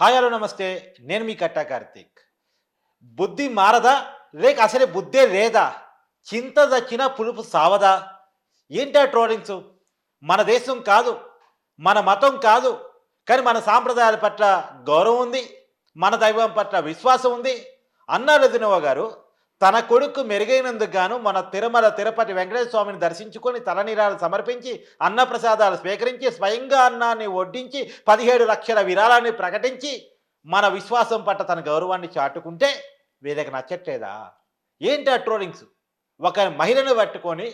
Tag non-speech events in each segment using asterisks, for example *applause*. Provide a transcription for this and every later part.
Hi hello నమస్తే. నేను మీ కట్టా కార్తీక్. బుద్ధి మారదా? లేక అసలే బుద్ధే లేదా? చింత దచ్చిన పులుపు సావదా? ఏంటా ట్రోలింగ్స్? మన దేశం కాదు మన మతం కాదు కానీ మన సాంప్రదాయాల పట్ల గౌరవం ఉంది మన దైవం పట్ల విశ్వాసం ఉంది. అన్నారు దినవ గారు తన కొడుకు మెరుగైనందుకు గాను మన తిరుమల తిరుపతి వెంకటేశ్వర స్వామిని దర్శించుకొని తలనీరాలు సమర్పించి అన్నప్రసాదాలు స్వీకరించి స్వయంగా అన్నాన్ని వడ్డించి పదిహేడు లక్షల విరాళాన్ని ప్రకటించి మన విశ్వాసం పట్ల తన గౌరవాన్ని చాటుకుంటే వీళ్ళకి నచ్చట్లేదా? ఏంటి ఆ ట్రోలింగ్స్? ఒక మహిళను పట్టుకొని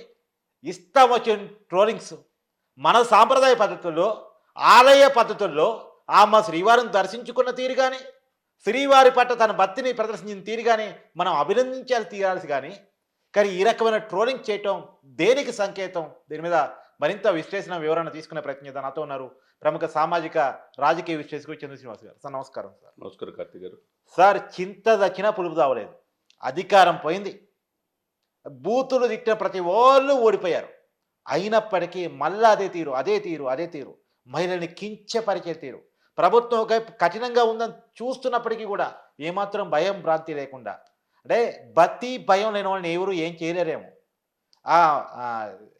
ఇష్టం వచ్చిన ట్రోలింగ్స్ మన సాంప్రదాయ పద్ధతుల్లో ఆలయ పద్ధతుల్లో ఆమె శ్రీవారిని దర్శించుకున్న తీరు కానీ శ్రీవారి పట్ల తన భక్తిని ప్రదర్శించిన తీరు కానీ మనం అభినందించాలి తీరాల్సి కానీ కానీ ఈ రకమైన ట్రోలింగ్ చేయటం దేనికి సంకేతం? దీని మీద మరింత విశ్లేషణ వివరణ తీసుకునే ప్రయత్నం నాతో ఉన్నారు ప్రముఖ సామాజిక రాజకీయ విశ్లేషకుడు చంద్ర శ్రీనివాస్ గారు. సార్ నమస్కారం సార్. నమస్కారం కార్తీక్ గారు. సార్ చింత దచ్చినా పులుపు తావలేదు. అధికారం పోయింది. బూతులు తిట్టిన ప్రతి వాళ్ళు ఓడిపోయారు. అయినప్పటికీ మళ్ళా అదే తీరు అదే తీరు అదే తీరు. మహిళల్ని కించపరిచే తీరు. ప్రభుత్వం ఒక కఠినంగా ఉందని చూస్తున్నప్పటికీ కూడా ఏమాత్రం భయం భ్రాంతి లేకుండా. అంటే భక్తి భయం లేని వాళ్ళని ఎవరు ఏం చేయలేరేమో.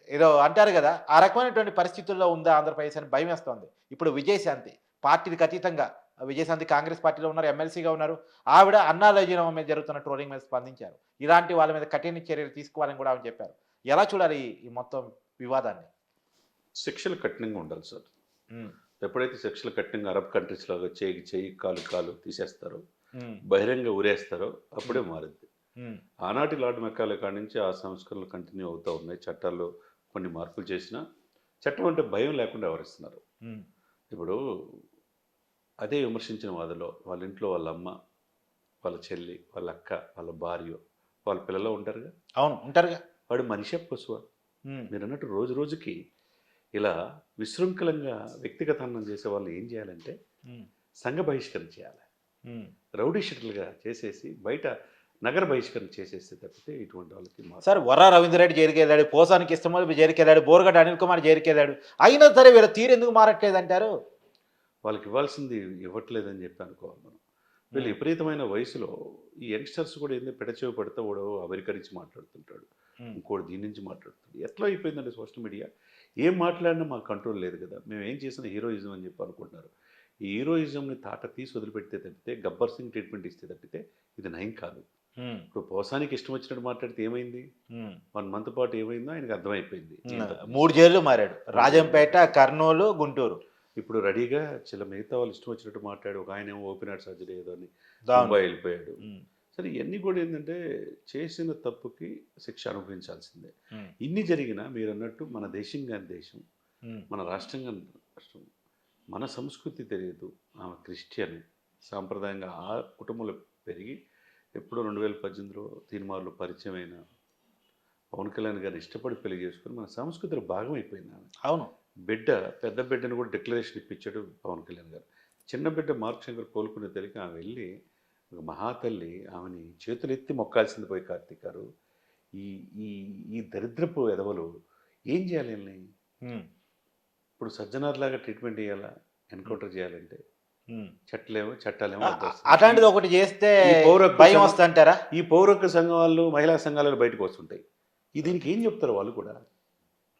ఏదో అంటారు కదా ఆ రకమైనటువంటి పరిస్థితుల్లో ఉందా ఆంధ్రప్రదేశ్ అని భయం వేస్తోంది. ఇప్పుడు విజయశాంతి పార్టీలకు అతీతంగా విజయశాంతి కాంగ్రెస్ పార్టీలో ఉన్నారు ఎమ్మెల్సీగా ఉన్నారు. ఆవిడ అన్నాలజీనం మీద జరుగుతున్న ట్రోలింగ్ మీద స్పందించారు. ఇలాంటి వాళ్ళ మీద కఠిన చర్యలు తీసుకోవాలని కూడా ఆమె చెప్పారు. ఎలా చూడాలి ఈ- మొత్తం వివాదాన్ని? శిక్షలు కఠినంగా ఉండాలి సార్. ఎప్పుడైతే శిక్షలు కఠినంగా అరబ్ కంట్రీస్ లాగా చేయి చేయి కాలు కాలు తీసేస్తారో బహిరంగ ఊరేస్తారో అప్పుడే మారుద్ది. ఉమ్, ఆనాటి లార్డ్ మెక్కాల కాడి నుంచి ఆ సంస్కరణలు కంటిన్యూ అవుతూ ఉన్నాయి. చట్టాల్లో కొన్ని మార్పులు చేసినా చట్టం అంటే భయం లేకుండా వ్యవహరిస్తున్నారు. ఇప్పుడు అదే విమర్శించిన వాదిలో వాళ్ళ ఇంట్లో వాళ్ళ అమ్మ వాళ్ళ చెల్లి వాళ్ళ అక్క వాళ్ళ భార్య వాళ్ళ పిల్లలు ఉంటారుగా? అవును ఉంటారుగా. వాడు మనిషే పశువా? మీరు అన్నట్టు రోజు రోజుకి ఇలా విశృంఖలంగా వ్యక్తిగతాన్నం చేసే వాళ్ళు ఏం చేయాలంటే సంఘ బహిష్కరణ చేయాలి. రౌడీ షీటర్లుగా చేసేసి బయట నగర బహిష్కరణ చేసేస్తే తప్పితే ఇటువంటి వాళ్ళకి సార్ వర రవీంద్ర రెడ్డి జైలుకి వెళ్ళాడు పోసానికి ఇష్టమని జైలుకి వెళ్ళాడు బోరగడ్డ అనిల్ కుమార్ జైలుకి వెళ్ళాడు అయినా సరే వీళ్ళ తీరు ఎందుకు మారట్లేదు అంటారు? వాళ్ళకి ఇవ్వాల్సింది ఇవ్వట్లేదని చెప్పి అనుకోవాలి మనం. వీళ్ళు విపరీతమైన వయసులో ఈ యంగ్స్టర్స్ కూడా ఏంది పెడచెవి పడితే వాడు అమెరికా నుంచి మాట్లాడుతుంటాడు. ఇంకోటి దీని నుంచి మాట్లాడుతుంది. ఎట్లా అయిపోయిందండి సోషల్ మీడియా? ఏం మాట్లాడినా మాకు కంట్రోల్ లేదు కదా. మేము ఏం చేసిన హీరోయిజం అని చెప్పి అనుకుంటున్నారు. ఈ హీరోయిజంని తాట తీసి వదిలిపెడితే తప్పితే గబ్బర్ సింగ్ ట్రీట్మెంట్ ఇస్తే తప్పితే ఇది నయం కాదు. ఇప్పుడు పోసానికి ఇష్టం వచ్చినట్టు మాట్లాడితే ఏమైంది. వన్ మంత్ పాటు ఏమైందో ఆయనకు అర్థమైపోయింది. మూడు జైళ్ళు మారాడు. రాజంపేట కర్నూలు గుంటూరు. ఇప్పుడు రెడీగా చిల మిగతా వాళ్ళు ఇష్టం వచ్చినట్టు మాట్లాడి ఒక ఆయన ఏమో ఓపెన్ హార్ట్ సర్జరీ ఏదో అని వెళ్ళిపోయాడు. సరే ఇవన్నీ కూడా ఏంటంటే చేసిన తప్పుకి శిక్ష అనుభవించాల్సిందే. ఇన్ని జరిగినా మీరు అన్నట్టు మన దేశం కాని దేశం మన రాష్ట్రం కాని రాష్ట్రం మన సంస్కృతి తెలియదు. ఆమె క్రిస్టియన్ సాంప్రదాయంగా ఆ కుటుంబంలో పెరిగి ఎప్పుడో రెండు వేల పద్దెనిమిదిలో తీర్మార్లు పరిచయం అయిన పవన్ కళ్యాణ్ గారిని ఇష్టపడి పెళ్ళి చేసుకుని మన సంస్కృతిలో భాగం అయిపోయింది ఆమె. అవును. బిడ్డ పెద్ద బిడ్డను కూడా డిక్లరేషన్ ఇప్పించాడు పవన్ కళ్యాణ్ గారు. చిన్న బిడ్డ మార్క్ శంకర్ కోలుకునే తెలియక ఆమె వెళ్ళి ఒక మహాతల్లి ఆమెని చేతులెత్తి మొక్కాల్సింది పోయి కార్తీక్ గారు. ఈ ఈ ఈ దరిద్రపు ఎదవలు ఏం చేయాలి వీళ్ళని? ఇప్పుడు సజ్జనార్లాగా ట్రీట్మెంట్ చేయాలా? ఎన్కౌంటర్ చేయాలంటే. చట్టలేమో చట్టాలేమో. అట్లాంటిది ఒకటి చేస్తే భయం వస్తుంటారా ఈ పౌరక సంఘం వాళ్ళు మహిళా సంఘాలు బయటకు వస్తుంటాయి. ఈ దీనికి ఏం చెప్తారు వాళ్ళు కూడా?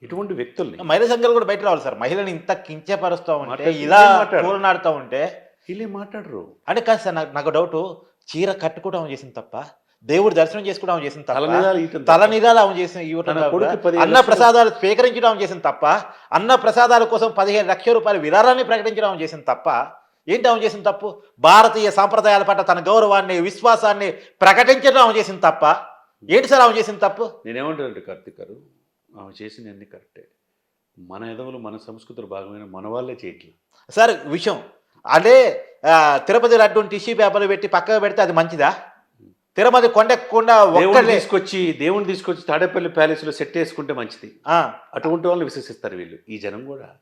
ఇటువంటి వ్యక్తుల్ని మహిళా సంఘాలు కూడా బయట రావాలి సార్. మహిళని ఇంత కించపరుస్తూ ఉంటే ఇలా ఉంటే వీళ్ళే మాట్లాడరు? అంటే కాదు సార్ నాకు నాకు డౌట్ చీర కట్టుకోవడం చేసింది తప్ప దేవుడు దర్శనం చేసుకోవడం చేసింది తల తప్ప. తల. నిదాలు ఆమె చేసిన అన్న ప్రసాదాలు స్వీకరించడం చేసింది తప్ప అన్న ప్రసాదాల కోసం పదిహేను లక్షల రూపాయల విరాళాన్ని ప్రకటించడం చేసింది తప్ప ఏంటి ఆమె చేసిన తప్పు? భారతీయ సాంప్రదాయాల పట్ల తన గౌరవాన్ని విశ్వాసాన్ని ప్రకటించడం ఆమె చేసింది తప్ప ఏంటి సార్ ఆమె చేసిన తప్పు? నేనేమంటానంటే కార్తీక్ గారు ఆమె చేసిన అన్ని కరెక్టే. మన ఎదవలు మన సంస్కృతిలో భాగమైన మన వాళ్ళే చేయట్లేదు సార్ విషయం అదే తిరుపతి లడ్డూని టిష్యూ పేపర్లు పెట్టి పక్కకు పెడితే అది మంచిదా? తిరుపతి కొండెక్కకుండా ఒక్కడే. తీసుకొచ్చి దేవుని తీసుకొచ్చి తాడేపల్లి ప్యాలెస్లో సెట్ వేసుకుంటే మంచిది. అటువంటి వాళ్ళని విశ్వసిస్తారు వీళ్ళు. ఈ జనం కూడా.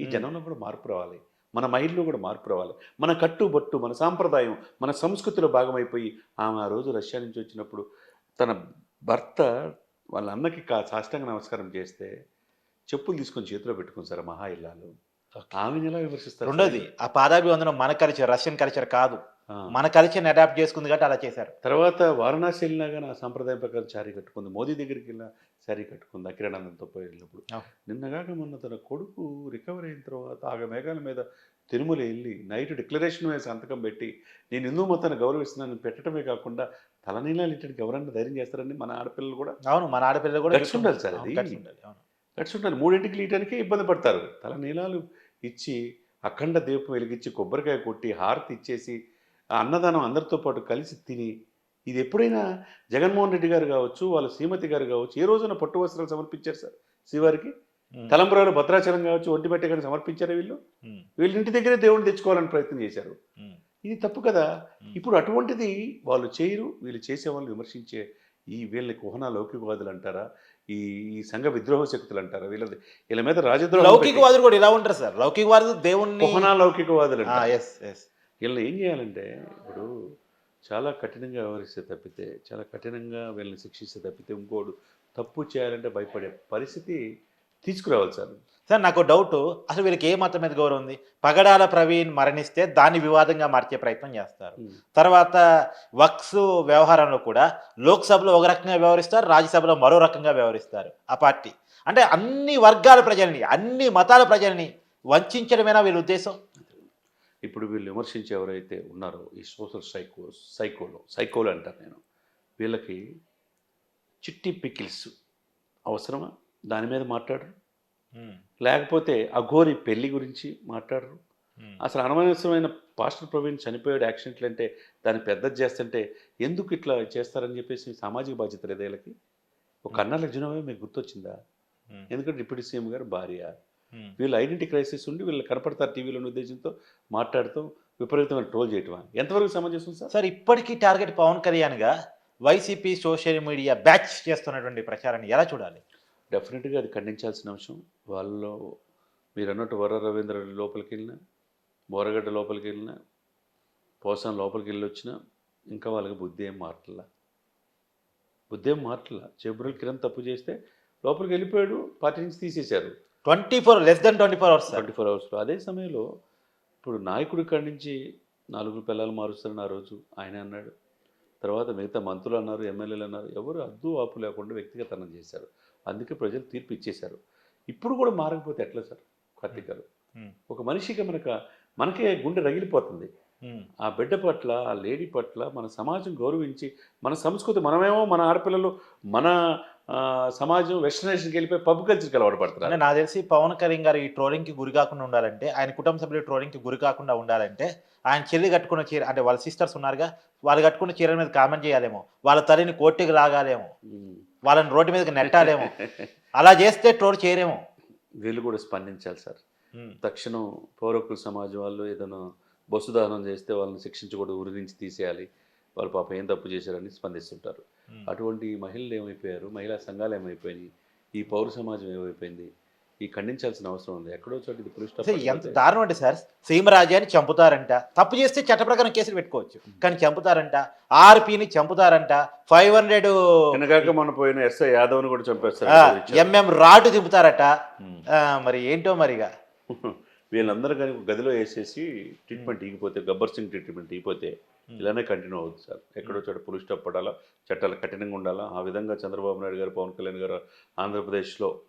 ఈ. జనంలో కూడా మార్పు రావాలి. మన మహిళలో కూడా మార్పు రావాలి. మన కట్టుబట్టు మన సాంప్రదాయం మన సంస్కృతిలో భాగమైపోయి ఆమె ఆ రోజు రష్యా నుంచి వచ్చినప్పుడు తన భర్త వాళ్ళ అన్నకి కా సాష్టాంగ నమస్కారం చేస్తే చెప్పులు తీసుకొని చేతిలో పెట్టుకుని సార్ మహా ఇల్లాలు. ఆమెను ఎలా విమర్శిస్తారు రెండోది ఆ పాదాభివందనం మన కల్చర్ రష్యన్ కల్చర్ కాదు. మన కల్చర్ని అడాప్ట్ చేసుకుంది కాబట్టి అలా చేశారు. తర్వాత వారణాసి వెళ్ళినా కానీ ఆ సాంప్రదాయం ప్రకారం శారీ కట్టుకుంది. మోదీ దగ్గరికి వెళ్ళినా శారీ కట్టుకుంది? అకిరానందంతో పోయి వెళ్ళినప్పుడు. నిన్నగాక మొన్న తన కొడుకు రికవర్ అయిన తర్వాత ఆగ మేఘాల మీద తిరుమల వెళ్ళి నైట్ డిక్లరేషన్ వేసి సంతకం పెట్టి నేను హిందూ మతాన్ని గౌరవిస్తున్నాను పెట్టడమే కాకుండా తలనీలాలు ఇట్టడానికి ఎవరన్నా ధైర్యం చేస్తారని మన ఆడపిల్లలు కూడా అవును మన ఆడపిల్లలు కూడా ఉండాలి సార్ అవును, అది. కట్టుకుంటారు మూడింటికి లీయడానికే ఇబ్బంది పడతారు. తల నీలాలు ఇచ్చి అఖండ దీపం వెలిగించి కొబ్బరికాయ కొట్టి హారతి ఇచ్చేసి ఆ అన్నదానం అందరితో పాటు కలిసి తిని ఇది ఎప్పుడైనా జగన్మోహన్ రెడ్డి గారు కావచ్చు వాళ్ళ శ్రీమతి గారు కావచ్చు ఏ రోజున పట్టు వస్త్రాలు సమర్పించారు సార్? శ్రీవారికి ఉమ్, తలంబ్రాలు భద్రాచలం కావచ్చు ఒంటిపెట్ట కానీ సమర్పించారు వీళ్ళు? వీళ్ళ ఇంటి దగ్గరే దేవుడిని తెచ్చుకోవాలని ప్రయత్నం చేశారు. ఇది తప్పు కదా. ఇప్పుడు అటువంటిది వాళ్ళు చేయరు వీళ్ళు చేసే వాళ్ళు విమర్శించే ఈ వీళ్ళని కుహన లౌకికవాదులు అంటారా? ఈ ఈ సంఘ విద్రోహ శక్తులు అంటారా. వీళ్ళది వీళ్ళ మీద రాజద్రోహం లౌకికవాదులు కూడా ఇలా ఉంటారు సార్. లౌకికవాదులు దేవుణ్ణి కుహన లౌకికవాదులు ఎస్ ఎస్ వీళ్ళని ఏం చేయాలంటే ఇప్పుడు చాలా కఠినంగా వ్యవహరిస్తే తప్పితే చాలా కఠినంగా వీళ్ళని శిక్షిస్తే తప్పితే ఇంకోడు తప్పు చేయాలంటే భయపడే పరిస్థితి తీసుకురావాలి సార్ సార్ నాకు డౌట్ అసలు వీళ్ళకి ఏ మతం మీద గౌరవం ఉంది? పగడాల ప్రవీణ్ మరణిస్తే దాన్ని వివాదంగా మార్చే ప్రయత్నం చేస్తారు. తర్వాత వక్స్ వ్యవహారంలో కూడా లోక్సభలో ఒక రకంగా వ్యవహరిస్తారు రాజ్యసభలో మరో రకంగా వ్యవహరిస్తారు ఆ పార్టీ. అంటే అన్ని వర్గాల ప్రజల్ని అన్ని మతాల ప్రజల్ని వంచడమేనా వీళ్ళ ఉద్దేశం? ఇప్పుడు వీళ్ళు విమర్శించే ఎవరైతే ఉన్నారో ఈ సోషల్ సైకో సైకోలో సైకోలు అంటారు నేను వీళ్ళకి చిట్టి పికిల్స్ అవసరమా? దాని మీద మాట్లాడరు. లేకపోతే అఘోరి పెళ్ళి గురించి మాట్లాడరు. అసలు అనవసరమైన పాస్టర్ ప్రవీణ్ చనిపోయాడు యాక్సిడెంట్లు అంటే దాన్ని పెద్దది చేస్తుంటే ఎందుకు ఇట్లా చేస్తారని చెప్పేసి సామాజిక బాధ్యత లేదు వీళ్ళకి? ఒక కన్నా లగ్జనమే మీకు గుర్తొచ్చిందా? ఎందుకంటే డిప్యూటీ సీఎం గారు భార్య. వీళ్ళు ఐడెంటిటీ క్రైసిస్ ఉండి వీళ్ళు కనపడతారు టీవీలోని ఉద్దేశంతో మాట్లాడుతూ విపరీతమైన ట్రోల్ చేయటం ఎంతవరకు సమంజసం సార్? సార్ ఇప్పటికీ టార్గెట్ పవన్ కళ్యాణ్గా వైసీపీ సోషల్ మీడియా బ్యాచ్ చేస్తున్నటువంటి ప్రచారాన్ని ఎలా చూడాలి? డెఫినెట్గా అది ఖండించాల్సిన అంశం. వాళ్ళలో మీరు అన్నట్టు వర రవీంద్ర లోపలికి వెళ్ళినా బోరగడ్డ లోపలికి వెళ్ళినా పోసాన్ లోపలికి వెళ్ళి వచ్చినా ఇంకా వాళ్ళకి బుద్ధి ఏం మారట్లా? బుద్ధి ఏం మారట్లా? చెబురులు కిరణ్ తప్పు చేస్తే లోపలికి వెళ్ళిపోయాడు పార్టీ నుంచి తీసేశారు. Twenty four less than twenty four hours twenty four అవర్స్లో అదే సమయంలో ఇప్పుడు నాయకుడి కాడి నుంచి నాలుగు పిల్లలు మారుస్తారని ఆ రోజు ఆయన అన్నాడు. తర్వాత మిగతా మంత్రులు అన్నారు ఎమ్మెల్యేలు అన్నారు ఎవరు అద్దు ఆపు లేకుండా వ్యక్తిగతనం చేశారు. అందుకే ప్రజలు తీర్పు ఇచ్చేశారు. ఇప్పుడు కూడా మారకపోతే ఎట్లా సార్? కార్తీక్ గారు. ఒక మనిషికి మనక మనకే గుండె రగిలిపోతుంది. ఆ బిడ్డ పట్ల ఆ లేడీ పట్ల మన సమాజం గౌరవించి మన సంస్కృతి మనమేమో మన ఆడపిల్లలు మన సమాజం వెస్టర్నైజేషన్కి వెళ్ళిపోయి పబ్ కల్చర్కి అలవాటు పడుతున్నారు. నాకు తెలిసి పవన్ కళ్యాణ్ గారు ఈ ట్రోలింగ్కి గురి కాకుండా ఉండాలంటే ఆయన కుటుంబ సభ్యులు ట్రోలింగ్కి గురి కాకుండా ఉండాలంటే ఆయన చెల్లి కట్టుకున్న చీర అంటే వాళ్ళ సిస్టర్స్ ఉన్నారుగా వాళ్ళు కట్టుకున్న చీరల మీద కామెంట్ చేయాలేమో వాళ్ళ తల్లిని కోర్టుకి లాగాలేమో. వాళ్ళని రోడ్డు మీదకి నెట్టాలేమో అలా చేస్తే ట్రోల్ చేయరేమో. వీళ్ళు కూడా స్పందించాలి సార్. తక్షణం పౌరకుల సమాజం వాళ్ళు ఏదైనా బస్సు దహనం చేస్తే వాళ్ళని శిక్షించకూడదు ఊరి నుంచి తీసేయాలి. వాళ్ళు పాపం ఏం తప్పు చేశారని స్పందిస్తుంటారు. అటువంటి మహిళలు ఏమైపోయారు? మహిళా సంఘాలు ఏమైపోయినాయి? ఈ పౌర సమాజం ఏమైపోయింది? ఈ ఖండించాల్సిన అవసరం ఉంది. ఎక్కడో చోట ఇది పురుష ఎంత దారుణం అంటే సార్ సీమరాజాని చంపుతారంట. తప్పు చేస్తే చట్ట ప్రకారం కేసులు పెట్టుకోవచ్చు. కానీ చంపుతారంట. ఆర్పిని చంపుతారంట. ఫైవ్ హండ్రెడ్ మన పోయిన ఎస్ఐ యాదవ్ని కూడా చంపేస్తారు. ఎంఎం రాడ్ దింపుతారట. మరి ఏంటో మరిగా *laughs* వీళ్ళందరూ కానీ గదిలో వేసేసి ట్రీట్మెంట్ ఇగిపోతే గబ్బర్ సింగ్ ట్రీట్మెంట్ ఇగిపోతే ఇలానే కంటిన్యూ అవుతుంది సార్. ఎక్కడో చోట పులి స్టాప్ పడాలా చట్టాలు కఠినంగా ఉండాలా ఆ విధంగా చంద్రబాబు నాయుడు గారు పవన్ కళ్యాణ్ గారు ఆంధ్రప్రదేశ్లో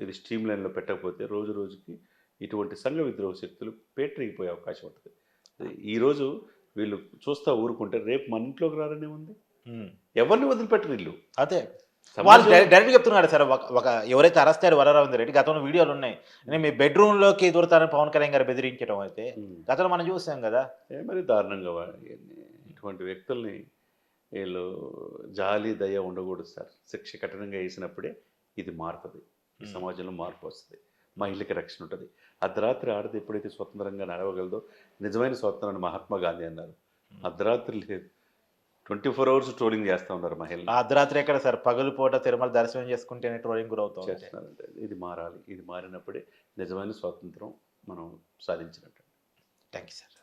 ఇది స్ట్రీమ్ లైన్లో పెట్టకపోతే రోజు రోజుకి ఇటువంటి సంఘ విద్రోహ శక్తులు పేటరిగిపోయే అవకాశం ఉంటుంది. ఈరోజు వీళ్ళు చూస్తా ఊరుకుంటే రేపు మన ఇంట్లోకి రారనే ఉంది. ఉమ్. ఎవరిని వదిలిపెట్టరు వీళ్ళు? అదే. వాళ్ళు డైరెక్ట్ చెప్తున్నారు సార్ ఒక ఎవరైతే అరెస్ట్ అయ్యారు వరరావు రెడ్డి గతంలో వీడియోలు ఉన్నాయి. నేను మీ బెడ్రూమ్లోకి దూరతానని పవన్ కళ్యాణ్ గారు బెదిరించడం అయితే. గతంలో మనం చూసాం కదా. మరి దారుణంగా. ఇటువంటి వ్యక్తుల్ని వీళ్ళు జాలి దయ ఉండకూడదు సార్. శిక్ష కఠినంగా వేసినప్పుడే ఇది మారుతుంది. ఈ. సమాజంలో మార్పు వస్తుంది. మహిళకి రక్షణ ఉంటుంది. అర్ధరాత్రి ఆడది ఎప్పుడైతే స్వతంత్రంగా నడవగలదో నిజమైన స్వతంత్రాన్ని మహాత్మా గాంధీ అన్నారు. అర్ధరాత్రి లేదు. ట్వంటీ ఫోర్ అవర్స్ ట్రోలింగ్ చేస్తూ ఉన్నారు మహిళలు. అర్ధరాత్రి ఎక్కడ సార్? పగలు పూట తిరుమల దర్శనం చేసుకుంటేనే ట్రోలింగ్ గురవుతాం చేస్తున్నారంటే ఇది మారాలి. ఇది మారినప్పుడే నిజమైన స్వాతంత్రం మనం సాధించినట్టు. Thank you sir.